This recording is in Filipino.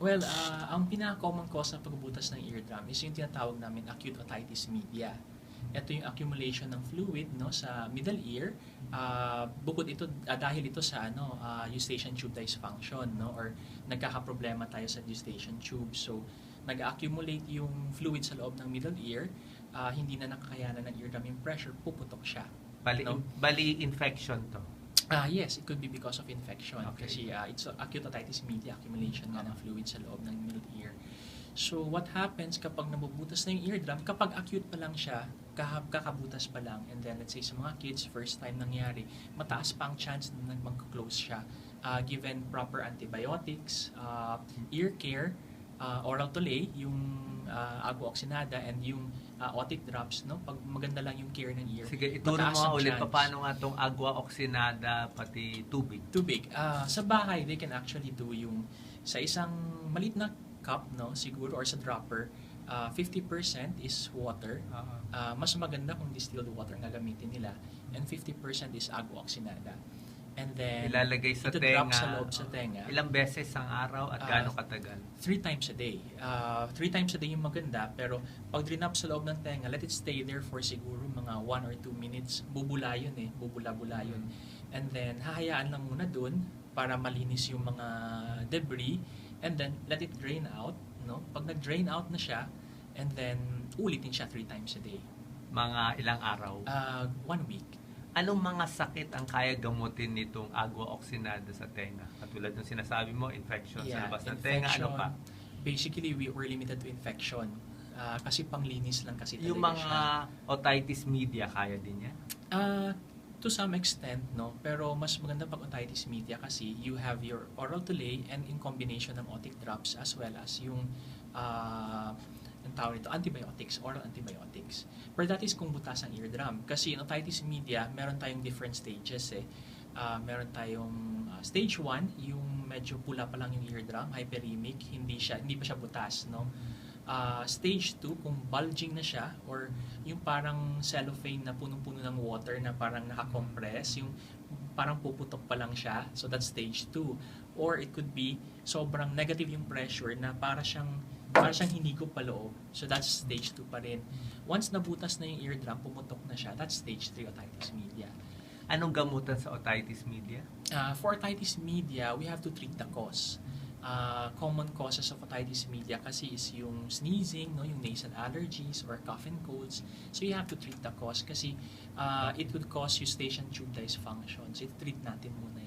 Well, ah, ang pinaka-common cause ng pagbubutas ng eardrum is yung tinatawag namin acute otitis media. Ito yung accumulation ng fluid no sa middle ear. Ah, bukod ito ah, dahil ito sa ano ah, eustachian tube dysfunction no or nagkakaproblema tayo sa eustachian tube. So nag-accumulate yung fluid sa loob ng middle ear, ah, hindi na nakakayanan ng eardrum yung pressure, puputok siya. Bali, No? bali infection to. Ah, yes, it could be because of infection. Okay. Kasi ah, it's acute otitis media, accumulation nga ng fluid sa loob ng middle ear. So, what happens kapag nabubutas na yung eardrum, kapag acute pa lang siya, kahab kakabutas pa lang, and then let's say sa mga kids, first time nangyari, mataas pa ang chance na mag-close siya ah, given proper antibiotics, ah, ear care, ah, oral tolay, yung uh, agua oxinada, and yung ah, otic drops, no? Pag maganda lang yung care ng ear, Sige, ituro mo ulit chance. paano nga tong agua oxinada pati tubig. tubig. Ah, sa bahay, they can actually do yung sa isang maliit na cup, no, siguro, or sa dropper, ah, 50% is water. Ah, mas maganda kung distilled water ang gagamitin nila. And 50% is agua oxinada. And then, Ilalagay sa tenga. sa loob sa tenga. Ilang beses ang araw at Ah, gaano katagal? Three times a day. Ah, three times a day yung maganda, pero pag drinap sa loob ng tenga, let it stay there for siguro mga one or two minutes. Bubula yun eh. Bubula-bula yun. And then, hahayaan lang muna dun para malinis yung mga debris. And then, let it drain out. No? Pag nag-drain out na siya, and then, ulitin siya three times a day. Mga ilang araw. Ah, one week. Anong mga sakit ang kaya gamutin nitong agua oxinada sa tenga? Katulad ng sinasabi mo, infection sa Yeah, labas ng tenga, ano pa? Basically, we were limited to infection. Ah, kasi panglinis lang kasi Yung talaga mga siya. otitis media, kaya din yan? Ah, to some extent, no. Pero mas maganda pag otitis media kasi you have your oral delay and in combination ng otic drops as well as yung ah ang tawag nito, antibiotics, oral antibiotics. Pero that is kung butas ang eardrum. Kasi in otitis media, meron tayong different stages eh. Ah, meron tayong ah, stage 1, yung medyo pula pa lang yung eardrum, hyperemic, hindi siya hindi pa siya butas, no. Ah, stage 2, kung bulging na siya or yung parang cellophane na punong-puno ng water na parang nakakompress, yung parang puputok pa lang siya. So that's stage 2. Or it could be sobrang negative yung pressure na para siyang para siyang hinigop pa loob. So that's stage 2 pa rin. Once nabutas na yung eardrum, pumutok na siya, that's stage 3 otitis media. Anong gamutan sa otitis media? Uh, for otitis media, we have to treat the cause. Uh, common causes of otitis media kasi is yung sneezing, no, yung nasal allergies or cough and colds. So you have to treat the cause kasi uh, it would cause eustachian tube dysfunction. So treat natin muna